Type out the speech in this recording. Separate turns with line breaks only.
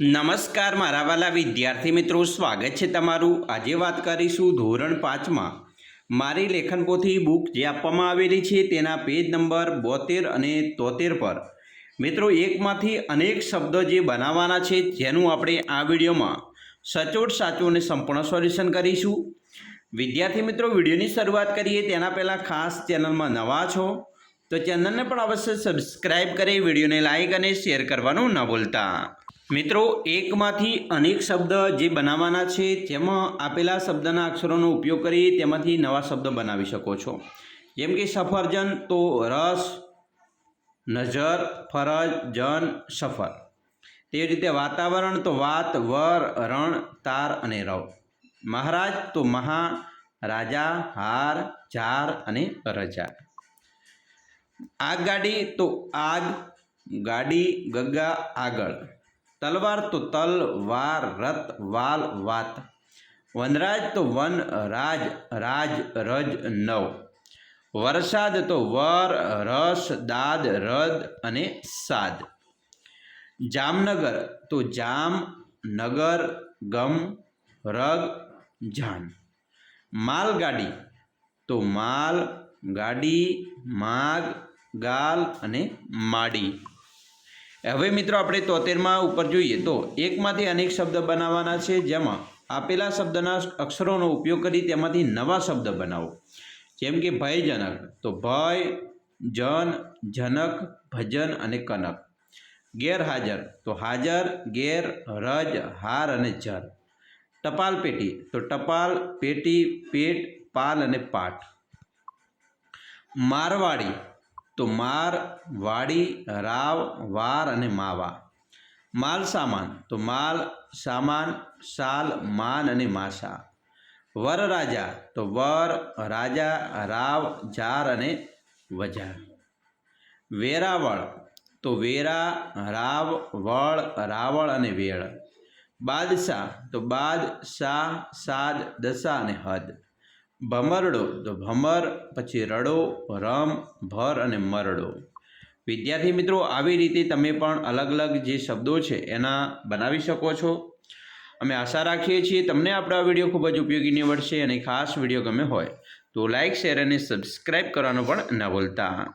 નમસ્કાર મારા વાલા વિદ્યાર્થી મિત્રો, સ્વાગત છે તમારું. આજે વાત કરીશું ધોરણ પાંચમાં. મારી લેખન પોથી બુક જે આપવામાં આવેલી છે તેના પેજ નંબર બોતેર અને તોતેર પર. મિત્રો, એકમાંથી અનેક શબ્દો જે બનાવવાના છે જેનું આપણે આ વિડીયોમાં સચોટ, સાચું અને સંપૂર્ણ સોલ્યુશન કરીશું. વિદ્યાર્થી મિત્રો, વિડીયોની શરૂઆત કરીએ. તેના પહેલાં ખાસ ચેનલમાં નવા છો, તો ચેનલને પણ અવશ્ય સબસ્ક્રાઈબ કરી વિડીયોને લાઇક અને શેર કરવાનું ન ભૂલતા. મિત્રો, એકમાંથી અનેક શબ્દ જે બનાવવાના છે, તેમાં આપેલા શબ્દના અક્ષરોનો ઉપયોગ કરી તેમાંથી નવા શબ્દ બનાવી શકો છો. જેમ કે સફરજન, તો રસ, નજર, ફરજ, જન, સફર. તે રીતે વાતાવરણ, તો વાત, વર, રણ, તાર અને રવ. મહારાજ, તો મહા રાજા, હાર ઝાર અને રજા. આગગાડી તો આગ ગાડી, ગગ્ગા, આગળ. તલવાર તો તલ, વાર, રત, વાલ, વાત. વનરાજ તો વન, રાજ રાજ, રજ, નવ. વરસાદ તો વર, રસ, દાદ, રદ અને સાદ. જામનગર તો જામ, નગર, ગમ, રગ, જાન. માલગાડી તો માલ ગાડી માગ, ગાલ અને માડી. હવે મિત્રો આપણે તોતેરમાં ઉપર જોઈએ તો એકમાંથી અનેક શબ્દ બનાવવાના છે. જેમાં આપેલા શબ્દના અક્ષરોનો ઉપયોગ કરી તેમાંથી નવા શબ્દ બનાવો. જેમ કે ભયજનક, તો ભય, જન, જનક, ભજન અને કનક. ગેરહાજર, તો હાજર, ગેર, રજ, હાર અને જર. ટપાલ પેટી તો ટપાલ, પેટી, પેટ, પાલ અને પાટ મારવાડી તો માર, વાડી, રાવ, વાર અને માવા. માલ સામાન, તો માલ, સામાન, સાલ, માન અને માસા. વર રાજા, તો વર, રાજા, રાવ, જાર અને વજાર. વેરાવળ, તો વેરા, રાવ, વળ, રાવળ અને વેળ. બાદશાહ, તો બાદ શાહ સાદ, દશા અને હદ. ભમરડો. તો ભમર, પછી રડો રમ ભર અને મરડો. વિદ્યાર્થી મિત્રો, આવી રીતે તમે પણ અલગ અલગ જે શબ્દો છે, એના બનાવી શકો છો. અમે આશા રાખીએ છીએ તમને આપણો આ વીડિયો ખૂબ જ ઉપયોગી નીવડશે અને ખાસ વીડિયો ગમે હોય તો લાઇક શેર અને સબસ્ક્રાઈબ કરવાનું પણ ન ભૂલતા.